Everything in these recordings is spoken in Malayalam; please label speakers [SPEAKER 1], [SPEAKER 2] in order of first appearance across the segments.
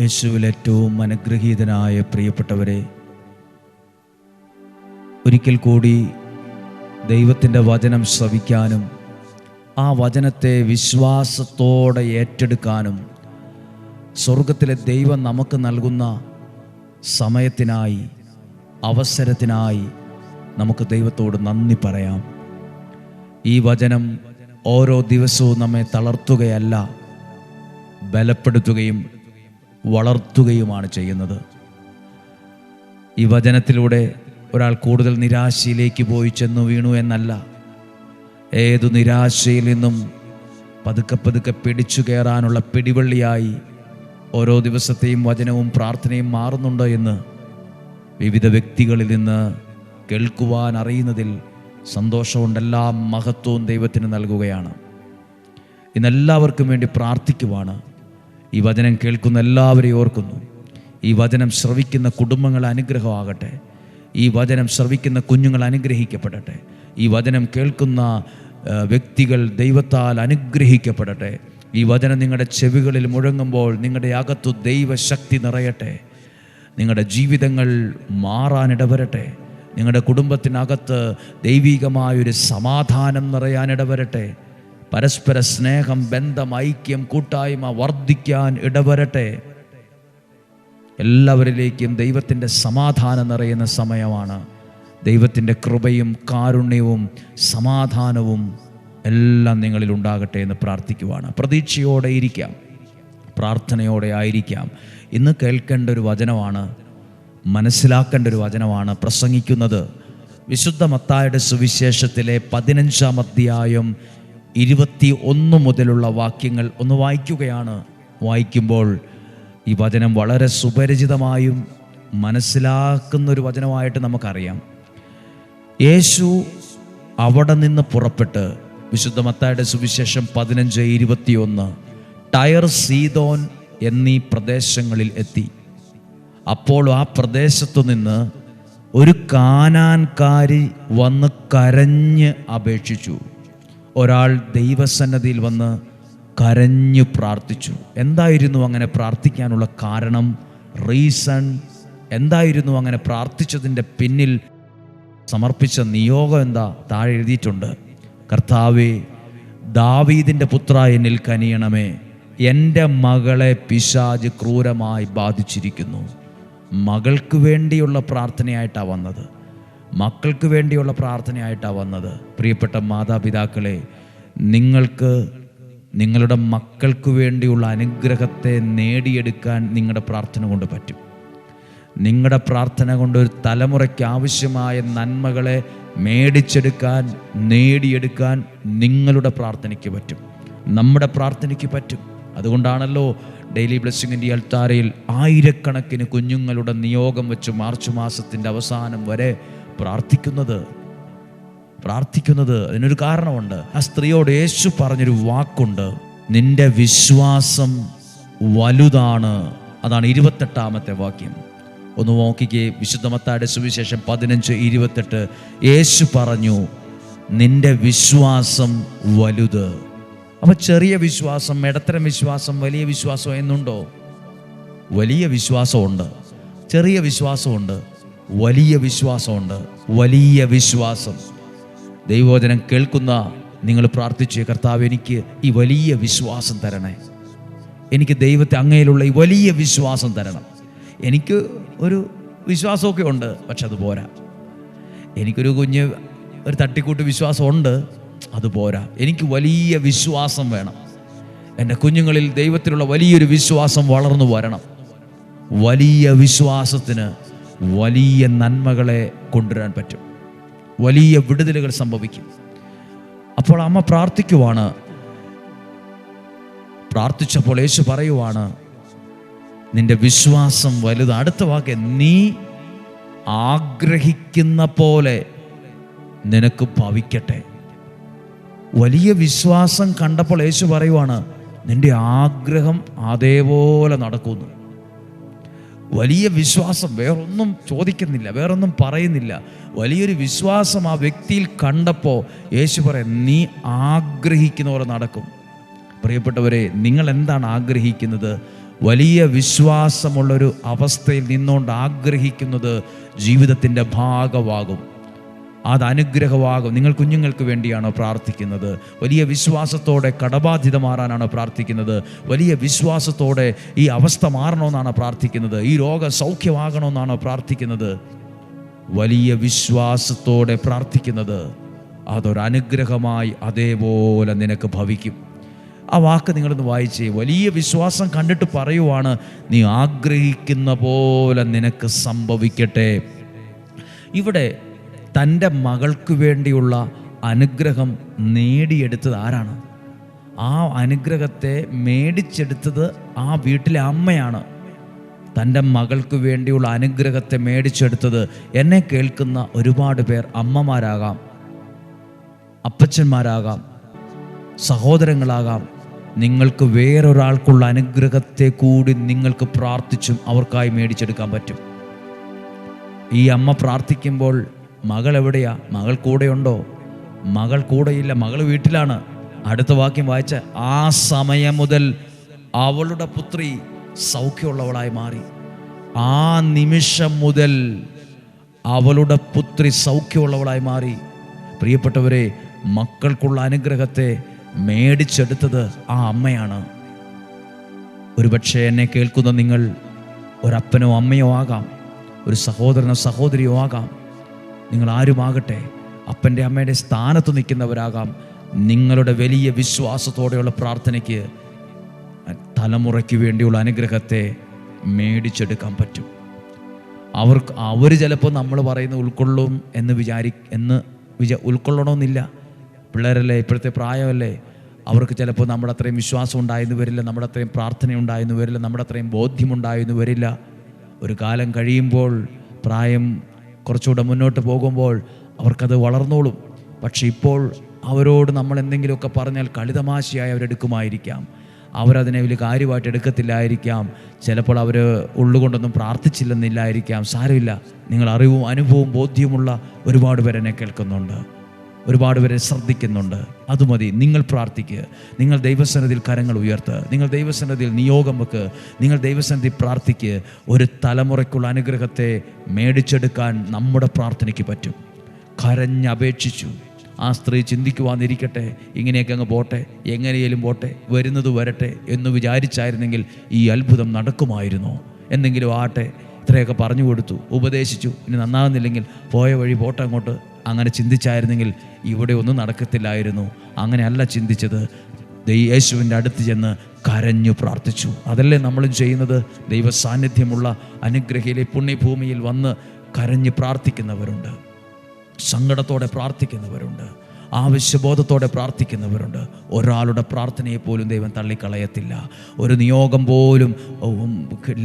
[SPEAKER 1] യേശുവിൽ ഏറ്റവും അനുഗ്രഹീതനായ പ്രിയപ്പെട്ടവരെ ഒരിക്കൽ കൂടി ദൈവത്തിന്റെ വചനം ശ്രവിക്കാനും ആ വചനത്തെ വിശ്വാസത്തോടെ ഏറ്റെടുക്കാനും സ്വർഗത്തിലെ ദൈവം നമുക്ക് നൽകുന്ന സമയത്തിനായി അവസരത്തിനായി നമുക്ക് ദൈവത്തോട് നന്ദി പറയാം. ഈ വചനം ഓരോ ദിവസവും നമ്മെ തളർത്തുകയല്ല ബലപ്പെടുത്തുകയും വളർത്തുകയുമാണ് ചെയ്യുന്നത്. ഈ വചനത്തിലൂടെ ഒരാൾ കൂടുതൽ നിരാശയിലേക്ക് പോയി ചെന്നു വീണു എന്നല്ല. ഏതു നിരാശയിൽ നിന്നും പതുക്കെ പതുക്കെ പിടിച്ചു കയറാനുള്ള പിടിവള്ളിയായി ഓരോ ദിവസത്തെയും വചനവും പ്രാർത്ഥനയും മാറുന്നുണ്ട് എന്ന് വിവിധ വ്യക്തികളിൽ നിന്ന് കേൾക്കുവാൻ അറിയുന്നതിൽ സന്തോഷമുണ്ടെല്ലാം മഹത്വവും ദൈവത്തിന് നൽകുകയാണ്. ഇന്നെല്ലാവർക്കും വേണ്ടി പ്രാർത്ഥിക്കുവാണ്. ഈ വചനം കേൾക്കുന്ന എല്ലാവരെയും ഓർക്കുന്നു. ഈ വചനം ശ്രവിക്കുന്ന കുടുംബങ്ങൾ അനുഗ്രഹമാകട്ടെ. ഈ വചനം ശ്രവിക്കുന്ന കുഞ്ഞുങ്ങൾ അനുഗ്രഹിക്കപ്പെടട്ടെ. ഈ വചനം കേൾക്കുന്ന വ്യക്തികൾ ദൈവത്താൽ അനുഗ്രഹിക്കപ്പെടട്ടെ. ഈ വചനം നിങ്ങളുടെ ചെവികളിൽ മുഴങ്ങുമ്പോൾ നിങ്ങളുടെ അകത്തു ദൈവശക്തി നിറയട്ടെ. നിങ്ങളുടെ ജീവിതങ്ങൾ മാറാനിടവരട്ടെ നിങ്ങളുടെ കുടുംബത്തിനകത്ത് ദൈവികമായൊരു സമാധാനം നിറയാനിടവരട്ടെ പരസ്പര സ്നേഹം ബന്ധം ഐക്യം കൂട്ടായ്മ വർദ്ധിക്കാൻ ഇടവരട്ടെ. എല്ലാവരിലേക്കും ദൈവത്തിന്റെ സമാധാനം നിറയുന്ന സമയമാണ്. ദൈവത്തിന്റെ കൃപയും കാരുണ്യവും സമാധാനവും എല്ലാം നിങ്ങളിൽ ഉണ്ടാകട്ടെ എന്ന് പ്രാർത്ഥിക്കുവാണ്. പ്രതീക്ഷയോടെ ഇരിക്കാം. പ്രാർത്ഥനയോടെ ആയിരിക്കാം. ഇന്ന് കേൾക്കേണ്ട ഒരു വചനമാണ് മനസ്സിലാക്കേണ്ട ഒരു വചനമാണ് പ്രസംഗിക്കുന്നത്. വിശുദ്ധ മത്തായുടെ സുവിശേഷത്തിലെ പതിനഞ്ചാം അധ്യായം ഇരുപത്തി ഒന്ന് മുതലുള്ള വാക്യങ്ങൾ ഒന്ന് വായിക്കുകയാണ്. വായിക്കുമ്പോൾ ഈ വചനം വളരെ സുപരിചിതമായും മനസ്സിലാക്കുന്ന ഒരു വചനമായിട്ട് നമുക്കറിയാം. യേശു അവിടെ നിന്ന് പുറപ്പെട്ട് വിശുദ്ധ മത്തായുടെ സുവിശേഷം പതിനഞ്ച് ഇരുപത്തിയൊന്ന് ടയർ സീതോൻ എന്നീ പ്രദേശങ്ങളിൽ എത്തി. അപ്പോൾ ആ പ്രദേശത്തു നിന്ന് ഒരു കാനാൻകാരി വന്ന് കരഞ്ഞ് അപേക്ഷിച്ചു. ഒരാൾ ദൈവസന്നദ്ധിയിൽ വന്ന് കരഞ്ഞു പ്രാർത്ഥിച്ചു. എന്തായിരുന്നു അങ്ങനെ പ്രാർത്ഥിക്കാനുള്ള കാരണം? റീസൺ? എന്തായിരുന്നു അങ്ങനെ പ്രാർത്ഥിച്ചതിന്റെ പിന്നിൽ സമർപ്പിച്ച നിയോഗം എന്താ? താഴെ എഴുതിയിട്ടുണ്ട്. കർത്താവെ ദാവീദിന്റെ പുത്ര എന്നിൽ കനിയണമേ എന്റെ മകളെ പിശാജ് ക്രൂരമായി ബാധിച്ചിരിക്കുന്നു. മകൾക്ക് വേണ്ടിയുള്ള പ്രാർത്ഥനയായിട്ടാണ് വന്നത്. മക്കൾക്ക് വേണ്ടിയുള്ള പ്രാർത്ഥനയായിട്ടാണ് വന്നത്. പ്രിയപ്പെട്ട മാതാപിതാക്കളെ നിങ്ങൾക്ക് നിങ്ങളുടെ മക്കൾക്ക് വേണ്ടിയുള്ള അനുഗ്രഹത്തെ നേടിയെടുക്കാൻ നിങ്ങളുടെ പ്രാർത്ഥന കൊണ്ട് പറ്റും. നിങ്ങളുടെ പ്രാർത്ഥന കൊണ്ട് ഒരു തലമുറയ്ക്ക് ആവശ്യമായ നന്മകളെ മേടിച്ചെടുക്കാൻ നേടിയെടുക്കാൻ നിങ്ങളുടെ പ്രാർത്ഥനയ്ക്ക് പറ്റും. നമ്മുടെ പ്രാർത്ഥനയ്ക്ക് പറ്റും. അതുകൊണ്ടാണല്ലോ ഡെയിലി ബ്ലെസ്സിങ്ങിന്റെ അൽത്താരയിൽ ആയിരക്കണക്കിന് കുഞ്ഞുങ്ങളുടെ നിയോഗം വെച്ച് മാർച്ച് മാസത്തിന്റെ അവസാനം വരെ പ്രാർത്ഥിക്കുന്നത് പ്രാർത്ഥിക്കുന്നത് അതിനൊരു കാരണമുണ്ട്. ആ സ്ത്രീയോട് യേശു പറഞ്ഞൊരു വാക്കുണ്ട് നിന്റെ വിശ്വാസം വലുതാണ്. അതാണ് ഇരുപത്തെട്ടാമത്തെ വാക്യം. ഒന്ന് നോക്കിക്കേ വിശുദ്ധമത്തായുടെ സുവിശേഷം പതിനഞ്ച് ഇരുപത്തെട്ട്. യേശു പറഞ്ഞു നിന്റെ വിശ്വാസം വലുത്. അപ്പൊ ചെറിയ വിശ്വാസം ഇടത്തരം വിശ്വാസം വലിയ വിശ്വാസം എന്നുണ്ടോ? വലിയ വിശ്വാസമുണ്ട്. ചെറിയ വിശ്വാസമുണ്ട്. വലിയ വിശ്വാസമുണ്ട്. വലിയ വിശ്വാസം. ദൈവവചനം കേൾക്കുന്ന നിങ്ങൾ പ്രാർത്ഥിച്ചു കർത്താവ് എനിക്ക് ഈ വലിയ വിശ്വാസം തരണേ. എനിക്ക് ദൈവത്തെ അങ്ങയിലുള്ള ഈ വലിയ വിശ്വാസം തരണം. എനിക്ക് ഒരു വിശ്വാസമൊക്കെ ഉണ്ട് പക്ഷെ അത് പോരാ. എനിക്കൊരു കുഞ്ഞ് ഒരു തട്ടിക്കൂട്ട് വിശ്വാസമുണ്ട് അത് പോരാ. എനിക്ക് വലിയ വിശ്വാസം വേണം. എന്റെ കുഞ്ഞുങ്ങളിൽ ദൈവത്തിലുള്ള വലിയൊരു വിശ്വാസം വളർന്നു വരണം. വലിയ വിശ്വാസത്തിന് വലിയ നന്മകളെ കൊണ്ടുവരാൻ പറ്റും. വലിയ വിടുതലുകൾ സംഭവിക്കും. അപ്പോൾ അമ്മ പ്രാർത്ഥിക്കുവാണ്. പ്രാർത്ഥിച്ചപ്പോൾ യേശു പറയുവാണ് നിന്റെ വിശ്വാസം വലുത്. അടുത്ത വാക്ക് നീ ആഗ്രഹിക്കുന്ന പോലെ നിനക്ക് ഭവിക്കട്ടെ. വലിയ വിശ്വാസം കണ്ടപ്പോൾ യേശു പറയുവാണ് നിന്റെ ആഗ്രഹം അതേപോലെ നടക്കുന്നു. വലിയ വിശ്വാസം വേറൊന്നും ചോദിക്കുന്നില്ല വേറൊന്നും പറയുന്നില്ല. വലിയൊരു വിശ്വാസം ആ വ്യക്തിയിൽ കണ്ടപ്പോൾ യേശു പറയാം നീ ആഗ്രഹിക്കുന്ന പോലെ നടക്കും. പ്രിയപ്പെട്ടവരെ നിങ്ങൾ എന്താണ് ആഗ്രഹിക്കുന്നത്? വലിയ വിശ്വാസമുള്ളൊരു അവസ്ഥയിൽ നിന്നുകൊണ്ട് ആഗ്രഹിക്കുന്നത് ജീവിതത്തിന്റെ ഭാഗമാകും. അത് അനുഗ്രഹമാകും. നിങ്ങൾ കുഞ്ഞുങ്ങൾക്ക് വേണ്ടിയാണോ പ്രാർത്ഥിക്കുന്നത്? വലിയ വിശ്വാസത്തോടെ കടബാധ്യത മാറാനാണോ പ്രാർത്ഥിക്കുന്നത്? വലിയ വിശ്വാസത്തോടെ ഈ അവസ്ഥ മാറണമെന്നാണോ പ്രാർത്ഥിക്കുന്നത്? ഈ രോഗ സൗഖ്യമാകണമെന്നാണോ പ്രാർത്ഥിക്കുന്നത്? വലിയ വിശ്വാസത്തോടെ പ്രാർത്ഥിക്കുന്നത്. അതൊരനുഗ്രഹമായി അതേപോലെ നിനക്ക് ഭവിക്കും. ആ വാക്ക് നിങ്ങളൊന്ന് വായിച്ചേ. വലിയ വിശ്വാസം കണ്ടിട്ട് പറയുവാണ് നീ ആഗ്രഹിക്കുന്ന പോലെ നിനക്ക് സംഭവിക്കട്ടെ. ഇവിടെ തന്റെ മകൾക്ക് വേണ്ടിയുള്ള അനുഗ്രഹം നേടിയെടുത്തത് ആരാണ്? ആ അനുഗ്രഹത്തെ മേടിച്ചെടുത്തത് ആ വീട്ടിലെ അമ്മയാണ്. തന്റെ മകൾക്ക് വേണ്ടിയുള്ള അനുഗ്രഹത്തെ മേടിച്ചെടുത്തത് എന്നെ കേൾക്കുന്ന ഒരുപാട് പേർ അമ്മമാരാകാം അപ്പച്ചന്മാരാകാം സഹോദരങ്ങളാകാം. നിങ്ങൾക്ക് വേറൊരാൾക്കുള്ള അനുഗ്രഹത്തെ കൂടി നിങ്ങൾക്ക് പ്രാർത്ഥിച്ചും അവർക്കായി മേടിച്ചെടുക്കാൻ പറ്റും. ഈ അമ്മ പ്രാർത്ഥിക്കുമ്പോൾ മകൾ എവിടെയാ മകൾ കൂടെയുണ്ടോ? മകൾ കൂടെയില്ല മകൾ വീട്ടിലാണ്. അടുത്ത വാക്യം വായിച്ച ആ സമയം മുതൽ അവളുടെ പുത്രി സൗഖ്യമുള്ളവളായി മാറി. ആ നിമിഷം മുതൽ അവളുടെ പുത്രി സൗഖ്യമുള്ളവളായി മാറി. പ്രിയപ്പെട്ടവരെ മക്കൾക്കുള്ള അനുഗ്രഹത്തെ മേടിച്ചെടുത്തത് ആ അമ്മയാണ്. ഒരുപക്ഷെ എന്നെ കേൾക്കുന്ന നിങ്ങൾ ഒരപ്പനോ അമ്മയോ ആകാം ഒരു സഹോദരനോ സഹോദരിയോ ആകാം. നിങ്ങൾ ആരുമാകട്ടെ അപ്പന്റെ അമ്മയുടെ സ്ഥാനത്ത് നിൽക്കുന്നവരാകാം. നിങ്ങളുടെ വലിയ വിശ്വാസത്തോടെയുള്ള പ്രാർത്ഥനയ്ക്ക് തലമുറയ്ക്ക് വേണ്ടിയുള്ള അനുഗ്രഹത്തെ മേടിച്ചെടുക്കാൻ പറ്റും. അവർക്ക് അവർ ചിലപ്പോൾ നമ്മൾ പറയുന്ന ഉൾക്കൊള്ളും എന്ന് വിചാരി എന്ന് വിചാ ഉൾക്കൊള്ളണമെന്നില്ല. പിള്ളേരല്ലേ ഇപ്പോഴത്തെ പ്രായമല്ലേ? അവർക്ക് ചിലപ്പോൾ നമ്മുടെ അത്രയും വിശ്വാസം ഉണ്ടായെന്ന് വരില്ല നമ്മുടെ അത്രയും പ്രാർത്ഥന ഉണ്ടായെന്ന് വരില്ല നമ്മുടെ അത്രയും ബോധ്യമുണ്ടായെന്ന് വരില്ല. ഒരു കാലം കഴിയുമ്പോൾ പ്രായം കുറച്ചുകൂടെ മുന്നോട്ട് പോകുമ്പോൾ അവർക്കത് വളർന്നോളും. പക്ഷെ ഇപ്പോൾ അവരോട് നമ്മൾ എന്തെങ്കിലുമൊക്കെ പറഞ്ഞാൽ കളിതമാശയായി അവരെടുക്കുമായിരിക്കാം. അവരതിനെ വലിയ കാര്യമായിട്ട് എടുക്കത്തില്ലായിരിക്കാം. ചിലപ്പോൾ അവർ ഉള്ളുകൊണ്ടൊന്നും പ്രാർത്ഥിച്ചില്ലെന്നില്ലായിരിക്കാം. സാരമില്ല. നിങ്ങൾ അറിവും അനുഭവവും ബോധ്യമുള്ള ഒരുപാട് പേരെന്നെ കേൾക്കുന്നുണ്ട്. ഒരുപാട് പേരെ ശ്രദ്ധിക്കുന്നുണ്ട്. അത് മതി. നിങ്ങൾ പ്രാർത്ഥിക്കുക നിങ്ങൾ ദൈവസന്നിധിയിൽ കരങ്ങൾ ഉയർത്തുക നിങ്ങൾ ദൈവസന്നിധിയിൽ നിയോഗം വെക്ക്. നിങ്ങൾ ദൈവസന്നിധി പ്രാർത്ഥിക്കുക ഒരു തലമുറയ്ക്കുള്ള അനുഗ്രഹത്തെ മേടിച്ചെടുക്കാൻ നമ്മുടെ പ്രാർത്ഥനയ്ക്ക് പറ്റും. കരഞ്ഞപേക്ഷിച്ചു. ആ സ്ത്രീ ചിന്തിക്കുവാന്നിരിക്കട്ടെ. ഇങ്ങനെയൊക്കെ അങ്ങ് പോട്ടെ. എങ്ങനെയെങ്കിലും പോട്ടെ. വരുന്നത് വരട്ടെ എന്ന് വിചാരിച്ചായിരുന്നെങ്കിൽ ഈ അത്ഭുതം നടക്കുമായിരുന്നു? എന്തെങ്കിലും ആട്ടെ ഇത്രയൊക്കെ പറഞ്ഞു കൊടുത്തു. ഉപദേശിച്ചു. ഇനി നന്നാകുന്നില്ലെങ്കിൽ പോയ വഴി പോട്ടെ അങ്ങോട്ട്. അങ്ങനെ ചിന്തിച്ചായിരുന്നെങ്കിൽ ഇവിടെ ഒന്നും നടക്കത്തില്ലായിരുന്നു. അങ്ങനെയല്ല ചിന്തിച്ചത്. യേശുവിന്റെ അടുത്ത് ചെന്ന് കരഞ്ഞു പ്രാർത്ഥിച്ചു. അതല്ലേ നമ്മളും ചെയ്യുന്നത്? ദൈവ സാന്നിധ്യമുള്ള അനുഗ്രഹയിലെ പുണ്യഭൂമിയിൽ വന്ന് കരഞ്ഞ് പ്രാർത്ഥിക്കുന്നവരുണ്ട്. സങ്കടത്തോടെ പ്രാർത്ഥിക്കുന്നവരുണ്ട്. ആവശ്യബോധത്തോടെ പ്രാർത്ഥിക്കുന്നവരുണ്ട്. ഒരാളുടെ പ്രാർത്ഥനയെ പോലും ദൈവം തള്ളിക്കളയത്തില്ല. ഒരു നിയോഗം പോലും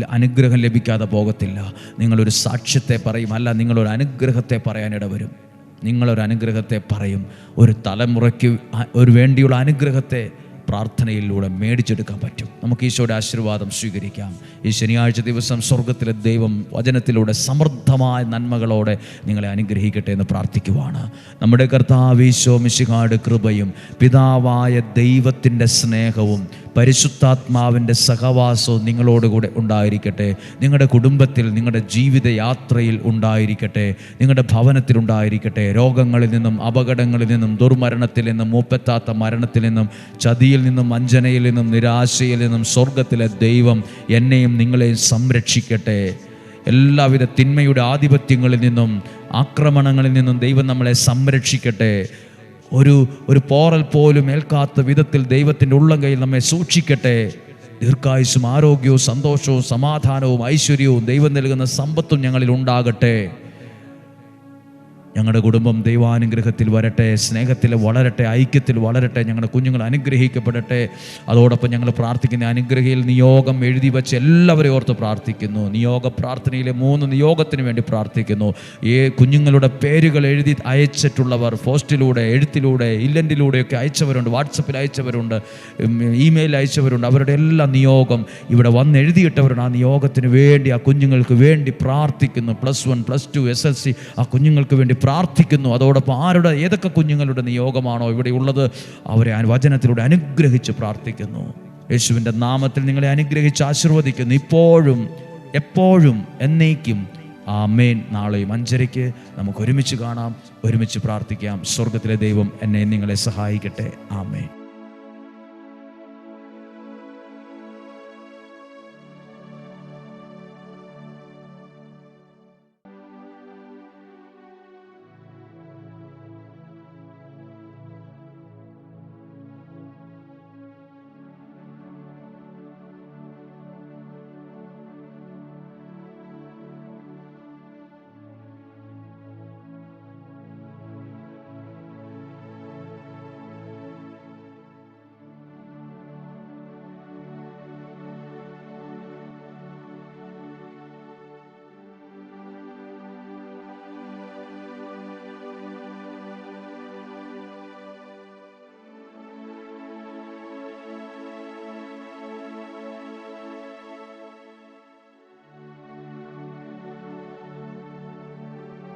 [SPEAKER 1] അനുഗ്രഹം ലഭിക്കാതെ പോകത്തില്ല. നിങ്ങളൊരു സാക്ഷ്യത്തെ പറയും. അല്ല നിങ്ങളൊരു അനുഗ്രഹത്തെ പറയാനിട വരും നിങ്ങളൊരു അനുഗ്രഹത്തെ പറയും. ഒരു തലമുറയ്ക്ക് ഒരു വേണ്ടിയുള്ള അനുഗ്രഹത്തെ പ്രാർത്ഥനയിലൂടെ മേടിച്ചെടുക്കാൻ പറ്റും. നമുക്ക് ഈശോയുടെ ആശീർവാദം സ്വീകരിക്കാം. ഈ ശനിയാഴ്ച ദിവസം സ്വർഗത്തിലെ ദൈവം വചനത്തിലൂടെ സമൃദ്ധമായ നന്മകളോടെ നിങ്ങളെ അനുഗ്രഹിക്കട്ടെ എന്ന് പ്രാർത്ഥിക്കുവാണ്. നമ്മുടെ കർത്താവ് ഈശോ മിശിഹാട് കൃപയും പിതാവായ ദൈവത്തിന്റെ സ്നേഹവും പരിശുദ്ധാത്മാവിന്റെ സഹവാസവും നിങ്ങളോടുകൂടെ ഉണ്ടായിരിക്കട്ടെ. നിങ്ങളുടെ കുടുംബത്തിൽ നിങ്ങളുടെ ജീവിത യാത്രയിൽ ഉണ്ടായിരിക്കട്ടെ. നിങ്ങളുടെ ഭവനത്തിൽ ഉണ്ടായിരിക്കട്ടെ. രോഗങ്ങളിൽ നിന്നും അപകടങ്ങളിൽ നിന്നും ദുർമരണത്തിൽ നിന്നും മൂപ്പത്താത്ത മരണത്തിൽ നിന്നും ചതിയിൽ നിന്നും വഞ്ചനയിൽ നിന്നും നിരാശയിൽ നിന്നും സ്വർഗത്തിലെ ദൈവം എന്നെയും നിങ്ങളെയും സംരക്ഷിക്കട്ടെ. എല്ലാവിധ തിന്മയുടെ ആധിപത്യങ്ങളിൽ നിന്നും ആക്രമണങ്ങളിൽ നിന്നും ദൈവം നമ്മളെ സംരക്ഷിക്കട്ടെ. ഒരു ഒരു പോറൽ പോലും ഏൽക്കാത്ത വിധത്തിൽ ദൈവത്തിന്റെ ഉള്ളങ്കയിൽ നമ്മെ സൂക്ഷിക്കട്ടെ. ദീർഘായുസും ആരോഗ്യവും സന്തോഷവും സമാധാനവും ഐശ്വര്യവും ദൈവം നൽകുന്ന സമ്പത്തും ഞങ്ങളിൽ ഉണ്ടാകട്ടെ. ഞങ്ങളുടെ കുടുംബം ദൈവാനുഗ്രഹത്തിൽ വരട്ടെ സ്നേഹത്തിൽ വളരട്ടെ ഐക്യത്തിൽ വളരട്ടെ ഞങ്ങളുടെ കുഞ്ഞുങ്ങൾ അനുഗ്രഹിക്കപ്പെടട്ടെ. അതോടൊപ്പം ഞങ്ങൾ പ്രാർത്ഥിക്കുന്ന അനുഗ്രഹയിൽ നിയോഗം എഴുതി വെച്ച് എല്ലാവരെയും ഓർത്ത് പ്രാർത്ഥിക്കുന്നു. നിയോഗ പ്രാർത്ഥനയിലെ മൂന്ന് നിയോഗത്തിന് വേണ്ടി പ്രാർത്ഥിക്കുന്നു. ഈ കുഞ്ഞുങ്ങളുടെ പേരുകൾ എഴുതി അയച്ചിട്ടുള്ളവർ പോസ്റ്റിലൂടെ എഴുത്തിലൂടെ ഇല്ലന്റിലൂടെയൊക്കെ അയച്ചവരുണ്ട് വാട്സപ്പിൽ അയച്ചവരുണ്ട് ഇമെയിൽ അയച്ചവരുണ്ട്. അവരുടെ എല്ലാ നിയോഗം ഇവിടെ വന്ന് എഴുതിയിട്ടവരുണ്ട് ആ നിയോഗത്തിന് വേണ്ടി ആ കുഞ്ഞുങ്ങൾക്ക് വേണ്ടി പ്രാർത്ഥിക്കുന്നു. Plus one plus two S C ആ കുഞ്ഞുങ്ങൾക്ക് വേണ്ടി പ്രാർത്ഥിക്കുന്നു. അതോടൊപ്പം ആരുടെ ഏതൊക്കെ കുഞ്ഞുങ്ങളുടെ നിയോഗമാണോ ഇവിടെ ഉള്ളത് അവരെ വചനത്തിലൂടെ അനുഗ്രഹിച്ച് പ്രാർത്ഥിക്കുന്നു. യേശുവിന്റെ നാമത്തിൽ നിങ്ങളെ അനുഗ്രഹിച്ച് ആശീർവദിക്കുന്നു. ഇപ്പോഴും എപ്പോഴും എന്നേക്കും. ആ മേൻ നാളെയും അഞ്ചരയ്ക്ക് നമുക്ക് ഒരുമിച്ച് കാണാം ഒരുമിച്ച് പ്രാർത്ഥിക്കാം. സ്വർഗത്തിലെ ദൈവം എന്നെ നിങ്ങളെ സഹായിക്കട്ടെ. ആമേൻ.